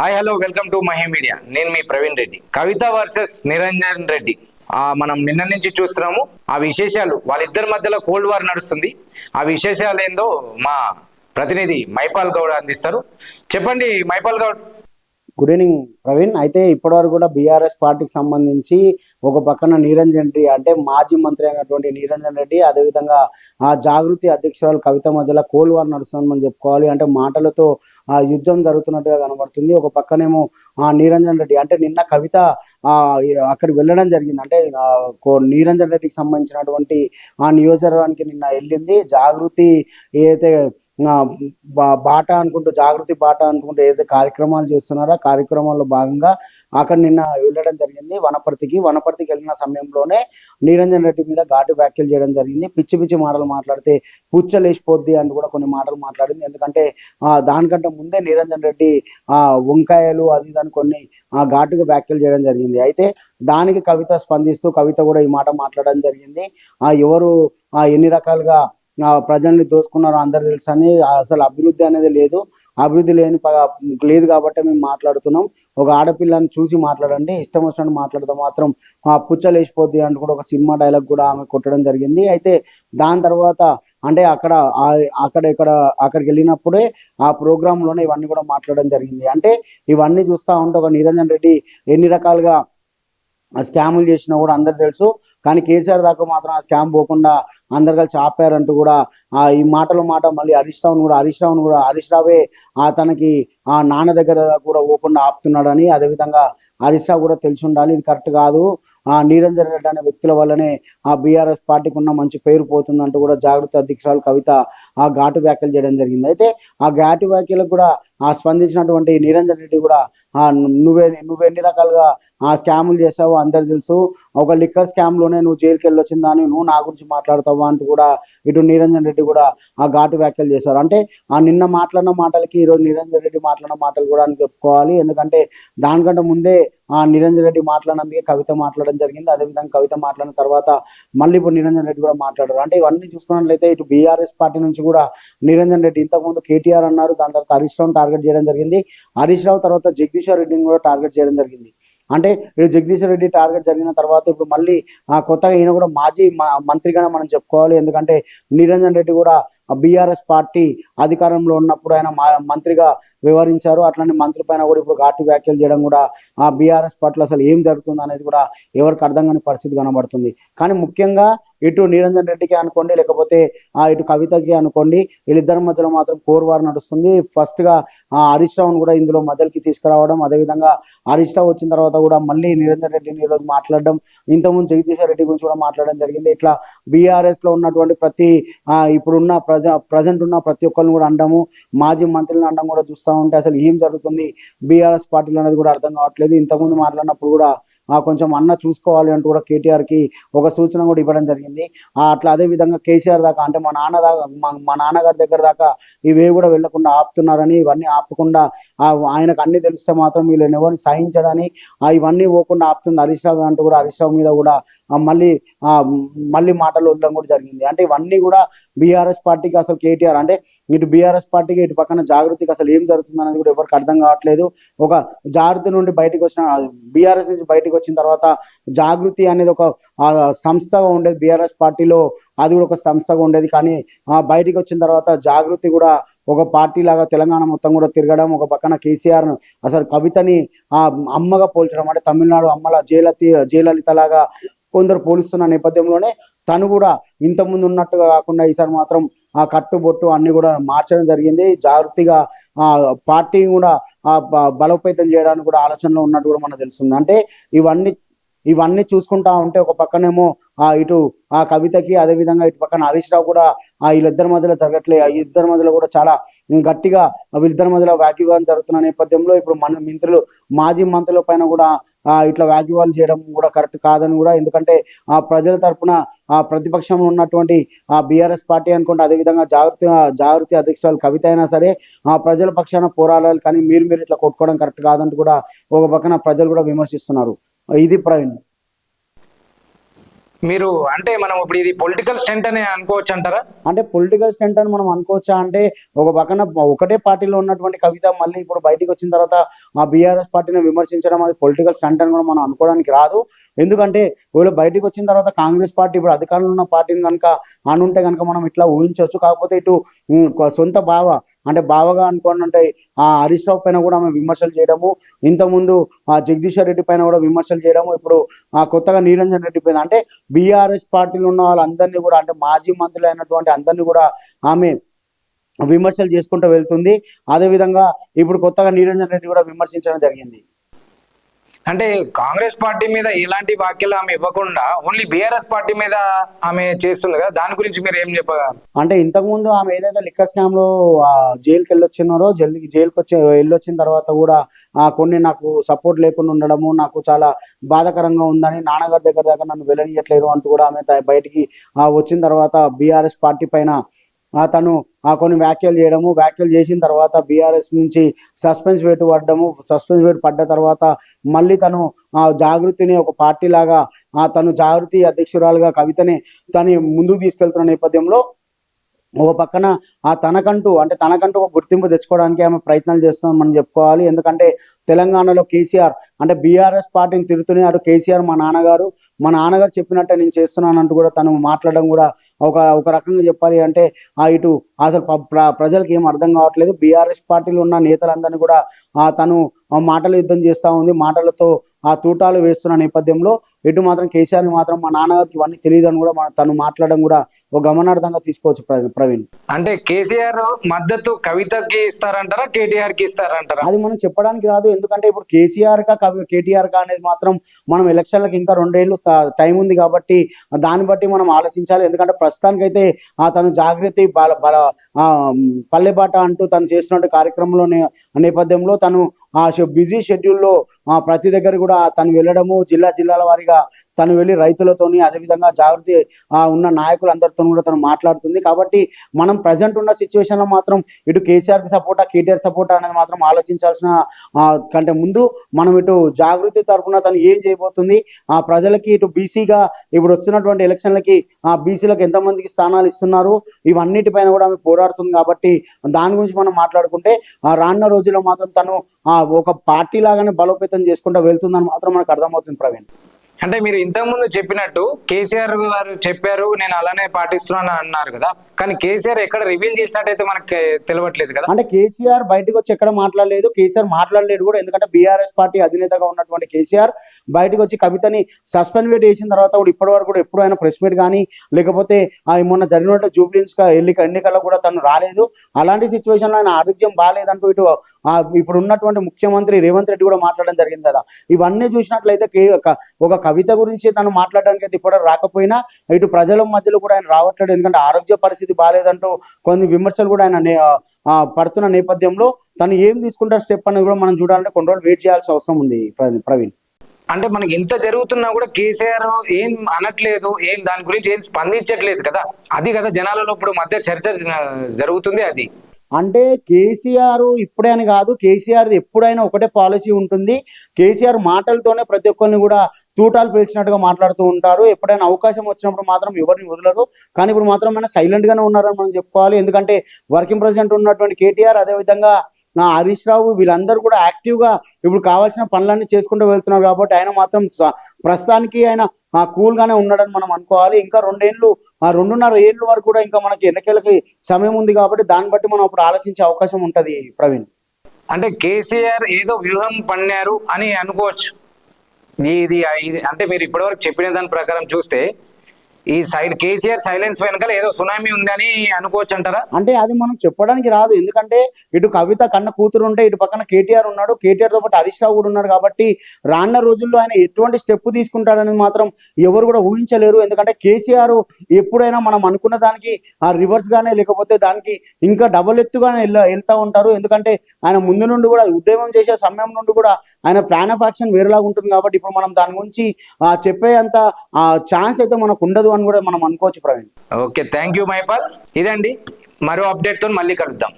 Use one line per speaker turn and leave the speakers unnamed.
Hi hello welcome to Mahe media నేను మీ Praveen Reddy. Kavitha versus Niranjan Reddy. ఆ, మనం నిన్న నుంచి చూస్తున్నాము ఆ విశేషాలు. వాళ్ళిద్దరి మధ్యలో కోల్డ్ వార్ నడుస్తుంది. ఆ విశేషాలు ఏందో మా ప్రతినిధి మైపాల్ గౌడ్ అందిస్తారు. చెప్పండి Maipal Goud.
Good evening Praveen. అయితే ఇప్పటివరకు కూడా బీఆర్ఎస్ పార్టీకి సంబంధించి ఒక పక్కన నీరంజన్ రెడ్డి అంటే మాజీ మంత్రి అయినటువంటి నీరంజన్ రెడ్డి అదేవిధంగా ఆ జాగృతి అధ్యక్షురాలు కవిత మధ్యలో కోల్డ్ వార్ నడుస్తుందని మనం చెప్పుకోవాలి. అంటే మాటలతో ఆ యుద్ధం జరుగుతున్నట్టుగా కనబడుతుంది. ఒక పక్కనేమో ఆ నిరంజన్ రెడ్డి అంటే నిన్న కవిత ఆ అక్కడికి వెళ్ళడం జరిగింది. అంటే నిరంజన్ రెడ్డికి సంబంధించినటువంటి ఆ నియోజకవర్గానికి నిన్న వెళ్ళింది. జాగృతి ఏదైతే బాట అనుకుంటూ జాగృతి బాట అనుకుంటూ ఏదైతే కార్యక్రమాలు చేస్తున్నారో ఆ కార్యక్రమాల్లో భాగంగా అక్కడ నిన్న వెళ్ళడం జరిగింది. వనపర్తికి వనపర్తికి వెళ్ళిన సమయంలోనే నిరంజన్ రెడ్డి మీద ఘాటు వ్యాఖ్యలు చేయడం జరిగింది. పిచ్చి పిచ్చి మాటలు మాట్లాడితే పుచ్చలేసిపోద్ది అని కూడా కొన్ని మాటలు మాట్లాడింది. ఎందుకంటే ఆ దానికంటే ముందే నిరంజన్ రెడ్డి ఆ వంకాయలు అది దాని కొన్ని ఆ ఘాటుగా వ్యాఖ్యలు చేయడం జరిగింది. అయితే దానికి కవిత స్పందిస్తూ కవిత కూడా ఈ మాట మాట్లాడడం జరిగింది. ఆ ఎవరు ఆ ఎన్ని రకాలుగా ప్రజల్ని దోసుకున్నారు అందరు తెలుసు అని అసలు అభివృద్ధి అనేది లేదు. అభివృద్ధి లేని లేదు కాబట్టి మేము మాట్లాడుతున్నాం. ఒక ఆడపిల్లని చూసి మాట్లాడండి. ఇష్టం వచ్చినట్టు మాట్లాడితే మాత్రం ఆ పుచ్చలేసిపోద్ది అంటూ కూడా ఒక సినిమా డైలాగ్ కూడా ఆమె కొట్టడం జరిగింది. అయితే దాని తర్వాత అంటే అక్కడ అక్కడ ఇక్కడ అక్కడికి వెళ్ళినప్పుడే ఆ ప్రోగ్రాంలోనే ఇవన్నీ కూడా మాట్లాడడం జరిగింది. అంటే ఇవన్నీ చూస్తూ ఉంటే ఒక నిరంజన్ రెడ్డి ఎన్ని రకాలుగా స్కాములు చేసినా కూడా అందరు తెలుసు. కానీ కేసీఆర్ దాకా మాత్రం ఆ స్కామ్ పోకుండా అందరు కలిసి ఆపారంటూ కూడా ఆ ఈ మాటల మాట మళ్ళీ హరీష్ రావును కూడా హరీష్ రావును కూడా హరీష్ రావే ఆ తనకి ఆ నాన్న దగ్గర కూడా ఓకుండా ఆపుతున్నాడని అదేవిధంగా హరీష్ రావు కూడా తెలిసి ఉండాలి ఇది కరెక్ట్ కాదు. ఆ నిరంజన్ రెడ్డి అనే వ్యక్తుల వల్లనే ఆ బీఆర్ఎస్ పార్టీకి ఉన్న మంచి పేరు పోతుందంటూ కూడా జాగ్రత్త అధ్యక్షురాలు కవిత ఆ ఘాటు వ్యాఖ్యలు చేయడం జరిగింది. అయితే ఆ ఘాటు వ్యాఖ్యలకు కూడా ఆ స్పందించినటువంటి నిరంజన్ రెడ్డి కూడా ఆ నువ్వే నువ్వెన్ని రకాలుగా ఆ స్కాములు చేసావు అందరు తెలుసు. ఒక లిక్కర్ స్కామ్లోనే నువ్వు జైలుకి వెళ్ళొచ్చిన దాన్ని నువ్వు నా గురించి మాట్లాడతావా అంటూ కూడా ఇటు నిరంజన్ రెడ్డి కూడా ఆ ఘాటు వ్యాఖ్యలు చేశారు. అంటే ఆ నిన్న మాట్లాడిన మాటలకి ఈరోజు నిరంజన్ రెడ్డి మాట్లాడిన మాటలు కూడా అని చెప్పుకోవాలి. ఎందుకంటే దానికంటే ముందే ఆ నిరంజన్ రెడ్డి మాట్లాడినందుకే కవిత మాట్లాడడం జరిగింది. అదేవిధంగా కవిత మాట్లాడిన తర్వాత మళ్ళీ ఇప్పుడు నిరంజన్ రెడ్డి కూడా మాట్లాడారు. అంటే ఇవన్నీ చూసుకున్నట్లయితే ఇటు బీఆర్ఎస్ పార్టీ నుంచి కూడా నిరంజన్ రెడ్డి ఇంతకుముందు కేటీఆర్ అన్నారు. దాని తర్వాత హరీష్ రావు టార్గెట్ చేయడం జరిగింది. హరీష్ రావు తర్వాత జగదీశ్వర్ రెడ్డిని కూడా టార్గెట్ చేయడం జరిగింది. అంటే ఇప్పుడు జగదీశ్వర్ రెడ్డి టార్గెట్ జరిగిన తర్వాత ఇప్పుడు మళ్ళీ ఆ కొత్తగా ఈయన కూడా మాజీ మంత్రిగానే మనం చెప్పుకోవాలి. ఎందుకంటే నిరంజన్ రెడ్డి కూడా బీఆర్ఎస్ పార్టీ అధికారంలో ఉన్నప్పుడు ఆయన మా- మంత్రిగా వివరించారు అట్లానే మంత్రి పైన కూడా ఇప్పుడు ఘాటు వ్యాఖ్యలు చేయడం కూడా ఆ బీఆర్ఎస్ పార్టీలో అసలు ఏం జరుగుతుంది అనేది కూడా ఎవరికి అర్థం కాని పరిస్థితి కనబడుతుంది. కానీ ముఖ్యంగా ఇటు నిరంజన్ రెడ్డికి అనుకోండి లేకపోతే ఆ ఇటు కవితకి అనుకోండి వీళ్ళిద్దరి మధ్యలో మాత్రం కోర్ వార్ నడుస్తుంది. ఫస్ట్గా ఆ హరీష్ రావును కూడా ఇందులో మధ్యలోకి తీసుకురావడం అదేవిధంగా హరీష్ రావు వచ్చిన తర్వాత కూడా మళ్ళీ నిరంజన్ రెడ్డిని ఈరోజు మాట్లాడడం ఇంతకుముందు జగదీశ్వర్ రెడ్డి గురించి కూడా మాట్లాడడం జరిగింది. ఇట్లా బీఆర్ఎస్లో ఉన్నటువంటి ప్రతి ఇప్పుడున్న ప్రజ ప్రజెంట్ ఉన్న ప్రతి ఒక్కరిని కూడా అండము మాజీ మంత్రులను అండం కూడా చూస్తూ ఉంటే అసలు ఏం జరుగుతుంది? బీఆర్ఎస్ పార్టీలు అనేది కూడా అర్థం కావట్లేదు. ఇంతకుముందు మాట్లాడినప్పుడు కూడా కొంచెం అన్న చూసుకోవాలి అంటూ కూడా కేటీఆర్కి ఒక సూచన కూడా ఇవ్వడం జరిగింది. అట్లా అదే విధంగా కేసీఆర్ దాకా అంటే మా నాన్న దాకా మా- నాన్నగారి దగ్గర దాకా ఇవే కూడా వెళ్ళకుండా ఆపుతున్నారని ఇవన్నీ ఆపకుండా ఆయనకు అన్ని తెలిస్తే మాత్రం వీళ్ళని ఎవరిని సహించడని ఇవన్నీ పోకుండా ఆపుతుంది హరీష్ రావు అంటూ కూడా హరీష్ రావు మీద కూడా మళ్ళీ మళ్ళీ మాటలు వదలడం కూడా జరిగింది. అంటే ఇవన్నీ కూడా బీఆర్ఎస్ పార్టీకి అసలు కేటీఆర్ అంటే ఇటు బీఆర్ఎస్ పార్టీకి ఇటు పక్కన జాగృతికి అసలు ఏం జరుగుతుంది అనేది కూడా ఎవరికి అర్థం కావట్లేదు. ఒక జాగృతి నుండి బయటకు వచ్చిన బీఆర్ఎస్ నుంచి బయటకు వచ్చిన తర్వాత జాగృతి అనేది ఒక సంస్థగా ఉండేది బీఆర్ఎస్ పార్టీలో అది కూడా ఒక సంస్థగా ఉండేది. కానీ బయటకు బయటికి వచ్చిన తర్వాత జాగృతి కూడా ఒక పార్టీ లాగా తెలంగాణ మొత్తం కూడా తిరగడం ఒక పక్కన కేసీఆర్ అసలు కవితని ఆ అమ్మగా పోల్చడం అంటే తమిళనాడు అమ్మల జయలలిత జయలలిత లాగా కొందరు పోలుస్తున్న నేపథ్యంలోనే తను కూడా ఇంతకుముందు ఉన్నట్టుగా కాకుండా ఈసారి మాత్రం ఆ కట్టుబొట్టు అన్ని కూడా మార్చడం జరిగింది. జాగ్రత్తగా ఆ పార్టీ కూడా బలోపేతం చేయడానికి కూడా ఆలోచనలో ఉన్నట్టు కూడా మనకు తెలుస్తుంది. అంటే ఇవన్నీ ఇవన్నీ చూసుకుంటా ఉంటే ఒక పక్కనేమో ఆ ఇటు ఆ కవితకి అదే విధంగా ఇటు పక్కన హరీష్ రావు కూడా ఆ వీళ్ళిద్దరి మధ్యలో జరగట్లే. ఆ ఇద్దరి మధ్యలో కూడా చాలా గట్టిగా వీళ్ళిద్దరి మధ్యలో వ్యాఖ్యవాదం జరుగుతున్న నేపథ్యంలో ఇప్పుడు మన మంత్రులు మాజీ మంత్రుల పైన కూడా ఇట్లా వ్యాఖ్యవాదాలు చేయడం కూడా కరెక్ట్ కాదని కూడా ఎందుకంటే ఆ ప్రజల తరపున ఆ ప్రతిపక్షంలో ఉన్నటువంటి ఆ బీఆర్ఎస్ పార్టీ అనుకుంటే అదేవిధంగా జాగృతి జాగృతి అధ్యక్షురాలు కవిత అయినా సరే ఆ ప్రజల పక్షాన పోరాడాలి కానీ మీరు మీరు ఇట్లా కొట్టుకోవడం కరెక్ట్ కాదంటూ కూడా ఒక పక్కన ప్రజలు కూడా విమర్శిస్తున్నారు. ఇది ప్రవీణ్
మీరు అంటే మనం ఇప్పుడు ఇది పొలిటికల్ స్టెంట్ అని అనుకోవచ్చు అంటారా?
అంటే పొలిటికల్ స్టెంట్ అని మనం అనుకోవచ్చా? అంటే ఒక పక్కన ఒకటే పార్టీలో ఉన్నటువంటి కవిత మళ్ళీ ఇప్పుడు బయటికి వచ్చిన తర్వాత ఆ బీఆర్ఎస్ పార్టీని విమర్శించడం అది పొలిటికల్ స్టెంట్ అని కూడా మనం అనుకోవడానికి రాదు. ఎందుకంటే ఒకవేళ బయటికి వచ్చిన తర్వాత కాంగ్రెస్ పార్టీ ఇప్పుడు అధికారంలో ఉన్న పార్టీని కనుక అనుంటే కనుక మనం ఇట్లా ఊహించవచ్చు. కాకపోతే ఇటు సొంత బావ అంటే బావగా అనుకోండి అంటే ఆ హరీష్ రావు పైన కూడా ఆమె విమర్శలు చేయడము ఇంతకుముందు ఆ జగదీశ్వర్ రెడ్డి పైన కూడా విమర్శలు చేయడము ఇప్పుడు ఆ కొత్తగా నిరంజన్ రెడ్డి పైన అంటే బీఆర్ఎస్ పార్టీలో ఉన్న వాళ్ళందరినీ కూడా అంటే మాజీ మంత్రులు అయినటువంటి అందరినీ కూడా ఆమె విమర్శలు చేసుకుంటూ వెళ్తుంది. అదేవిధంగా ఇప్పుడు కొత్తగా నిరంజన్ రెడ్డి కూడా విమర్శించడం జరిగింది.
అంటే కాంగ్రెస్ పార్టీ మీద ఎలాంటి వ్యాఖ్యలు ఆమె ఇవ్వకుండా ఓన్లీ బీఆర్ఎస్ పార్టీ మీద ఆమె చేస్తుంది కదా? దాని గురించి మీరు ఏం చెప్పగలరు?
అంటే ఇంతకుముందు ఆమె ఏదైతే లిక్కర్ స్కామ్లో జైలుకి వెళ్ళొచ్చినారో జైలుకి జైలుకి వచ్చి వెళ్ళొచ్చిన తర్వాత కూడా ఆ, కొన్ని నాకు సపోర్ట్ లేకుండా ఉండడము నాకు చాలా బాధాకరంగా ఉందని నాన్నగారి దగ్గర దాకా నన్ను వెళ్ళనియట్లేరు అంటూ కూడా ఆమె బయటికి వచ్చిన తర్వాత బీఆర్ఎస్ పార్టీ పైన తను ఆ కొన్ని వ్యాఖ్యలు చేయడము వ్యాఖ్యలు చేసిన తర్వాత బీఆర్ఎస్ నుంచి సస్పెన్స్ వేటు పడ్డము సస్పెన్స్ వేటు పడ్డ తర్వాత మళ్ళీ తను ఆ జాగృతిని ఒక పార్టీ లాగా ఆ తను జాగృతి అధ్యక్షురాలుగా కవితని తను ముందుకు తీసుకెళ్తున్న నేపథ్యంలో ఒక పక్కన ఆ తనకంటూ అంటే తనకంటూ ఒక గుర్తింపు తెచ్చుకోవడానికి ఆమె ప్రయత్నాలు చేస్తున్నాం మనం చెప్పుకోవాలి. ఎందుకంటే తెలంగాణలో కేసీఆర్ అంటే బీఆర్ఎస్ పార్టీని తిరుగుతూనే అటు కేసీఆర్ మా నాన్నగారు మా నాన్నగారు చెప్పినట్టే నేను చేస్తున్నాను అంటూ కూడా తను మాట్లాడడం కూడా ఒక ఒక రకంగా చెప్పాలి అంటే ఆ ఇటు అసలు ప- ప్రజలకు ఏం అర్థం కావట్లేదు. బీఆర్ఎస్ పార్టీలో ఉన్న నేతలందరినీ కూడా ఆ తను మాటల యుద్ధం చేస్తూ ఉంది. మాటలతో ఆ తూటాలు వేస్తున్న నేపథ్యంలో ఇటు మాత్రం కేసీఆర్ మాత్రం మా నాన్నగారికి ఇవన్నీ తెలియదు అని కూడా మన- తను మాట్లాడడం కూడా ఒక గమనార్థంగా తీసుకోవచ్చు ప్ర- ప్రవీణ్.
అంటే కేసీఆర్ మద్దతు కవితకి ఇస్తారంటారా కేటీఆర్కి ఇస్తారంటారా?
అది మనం చెప్పడానికి రాదు. ఎందుకంటే ఇప్పుడు కేసీఆర్ కా కవి కేటీఆర్ కా అనేది మాత్రం మనం ఎలక్షన్లకు ఇంకా రెండేళ్ళు ట- ఉంది కాబట్టి దాన్ని బట్టి మనం ఆలోచించాలి. ఎందుకంటే ప్రస్తుతానికైతే ఆ తను జాగృతి బల బల పల్లెబాట అంటూ తను చేసినట్టు కార్యక్రమంలో నేపథ్యంలో తను ఆ బిజీ షెడ్యూల్లో ప్రతి దగ్గర కూడా తను వెళ్ళడము జిల్లా జిల్లాల వారీగా తను వెళ్ళి రైతులతోని అదేవిధంగా జాగృతి ఉన్న ఉన్న నాయకులందరితో కూడా తను మాట్లాడుతుంది. కాబట్టి మనం ప్రజెంట్ ఉన్న సిచ్యువేషన్లో మాత్రం ఇటు కేసీఆర్కి సపోర్టా కేటీఆర్ సపోర్టా అనేది మాత్రం ఆలోచించాల్సిన కంటే ముందు మనం ఇటు జాగృతి తరఫున తను ఏం చేయబోతుంది? ఆ ప్రజలకి ఇటు బీసీగా ఇప్పుడు వచ్చినటువంటి ఎలక్షన్లకి ఆ బీసీలకు ఎంతమందికి స్థానాలు ఇస్తున్నారు? ఇవన్నిటిపైన కూడా ఆమె పోరాడుతుంది కాబట్టి దాని గురించి మనం మాట్లాడుకుంటే ఆ రానున్న రోజుల్లో మాత్రం తను ఆ ఒక పార్టీ లాగానే బలోపేతం చేసుకుంటూ వెళ్తుందని మాత్రం మనకు అర్థమవుతుంది ప్రవీణ్.
అంటే మీరు ఇంతకుముందు చెప్పినట్టు కేసీఆర్ గారు చెప్పారు నేను అలానే పాటిస్తున్నాను అన్నారు కదా. కానీ కేసీఆర్ ఎక్కడ రివీల్ చేసినట్టయితే మనకి తెలియట్లేదు కదా.
అంటే కేసీఆర్ బయటకు వచ్చి ఎక్కడ మాట్లాడలేదు కేసీఆర్ మాట్లాడలేదు కూడా. ఎందుకంటే బీఆర్ఎస్ పార్టీ అధినేతగా ఉన్నటువంటి కేసీఆర్ బయటకు వచ్చి కవితని సస్పెండ్ వేట్ చేసిన తర్వాత కూడా ఇప్పటి వరకు కూడా ఎప్పుడు ఆయన ప్రెస్ మీట్ కానీ లేకపోతే మొన్న జరిగినట్టు జూబ్లీన్స్ ఎన్నిక ఎన్నికల్లో కూడా తను రాలేదు. అలాంటి సిచ్యువేషన్లో ఆయన ఆరోగ్యం బాగాలేదంటూ ఇటు ఇప్పుడు ఉన్నటువంటి ముఖ్యమంత్రి రేవంత్ రెడ్డి కూడా మాట్లాడడం జరిగింది కదా. ఇవన్నీ చూసినట్లయితే కే- ఒక- కవిత గురించి తను మాట్లాడడానికి అయితే ఇప్పుడు రాకపోయినా ఇటు ప్రజల మధ్యలో కూడా ఆయన రావట్లేదు. ఎందుకంటే ఆరోగ్య పరిస్థితి బాగాలేదంటూ కొన్ని విమర్శలు కూడా ఆయన ఆ, పడుతున్న నేపథ్యంలో తను ఏం తీసుకుంటారు స్టెప్ అనేది కూడా మనం చూడాలంటే కొన్ని రోజులు వెయిట్ చేయాల్సిన అవసరం ఉంది ప్రవీణ్
అంటే మనకి ఎంత జరుగుతున్నా కూడా కేసీఆర్ ఏం అనట్లేదు ఏం దాని గురించి ఏం స్పందించట్లేదు కదా. అది కదా జనాలలో ఇప్పుడు మధ్య చర్చ జరుగుతుంది అది.
అంటే కేసీఆర్ ఇప్పుడే అని కాదు కేసీఆర్ ఎప్పుడైనా ఒకటే పాలసీ ఉంటుంది. కేసీఆర్ మాటలతోనే ప్రతి ఒక్కరిని కూడా తూటాలు పేల్చినట్టుగా మాట్లాడుతూ ఉంటారు. ఎప్పుడైనా అవకాశం వచ్చినప్పుడు మాత్రం ఎవరిని వదలరు. కానీ ఇప్పుడు మాత్రం ఆయన సైలెంట్ గానే ఉన్నారని మనం చెప్పుకోవాలి. ఎందుకంటే వర్కింగ్ ప్రెసిడెంట్ ఉన్నటువంటి కేటీఆర్ అదేవిధంగా నా హరీష్ రావు వీళ్ళందరూ కూడా యాక్టివ్గా ఇప్పుడు కావాల్సిన పనులన్నీ చేసుకుంటూ వెళ్తున్నారు కాబట్టి ఆయన మాత్రం ప్రస్తుతానికి ఆయన కూల్గానే ఉన్నాడని మనం అనుకోవాలి. ఇంకా రెండేళ్ళు ఆ రెండున్నర ఏళ్ళు వరకు కూడా ఇంకా మనకి ఎన్నికలకి సమయం ఉంది కాబట్టి దాన్ని బట్టి మనం అప్పుడు ఆలోచించే అవకాశం ఉంటది ప్రవీణ్.
అంటే కేసీఆర్ ఏదో వ్యూహం పన్నారు అని అనుకోవచ్చు. ఇది ఇది అంటే మీరు ఇప్పటివరకు చెప్పిన దాని ప్రకారం చూస్తే ఈ సైడ్ కేసీఆర్ సైలెన్స్ వెనకాల ఏదో సునామీ ఉందని అనుకోవచ్చు అంటారా
అంటే అది మనం చెప్పడానికి రాదు. ఎందుకంటే ఇటు కవిత కన్న కూతురు ఉంటే ఇటు పక్కన కేటీఆర్ ఉన్నాడు. కేటీఆర్తో పాటు హరీష్ రావు కూడా ఉన్నాడు కాబట్టి రానున్న రోజుల్లో ఆయన ఎటువంటి స్టెప్ తీసుకుంటాడని మాత్రం ఎవరు కూడా ఊహించలేరు. ఎందుకంటే కేసీఆర్ ఎప్పుడైనా మనం అనుకున్న దానికి ఆ రివర్స్ గానే లేకపోతే దానికి ఇంకా డబల్ ఎత్తుగానే వెళ్తా ఉంటారు. ఎందుకంటే ఆయన ముందు నుండి కూడా ఉద్యమం చేసే సమయం నుండి కూడా ఆయన ప్లాన్ ఆఫ్ యాక్షన్ వేరేలాగా ఉంటుంది కాబట్టి ఇప్పుడు మనం దాని గురించి ఆ, చెప్పే అంత ఆ ఛాన్స్ అయితే మనకు ఉండదు అని కూడా మనం అనుకోవచ్చు Praveen.
Okay thank you Maipal ఇదండి. మరో అప్డేట్తో మళ్ళీ కలుద్దాం.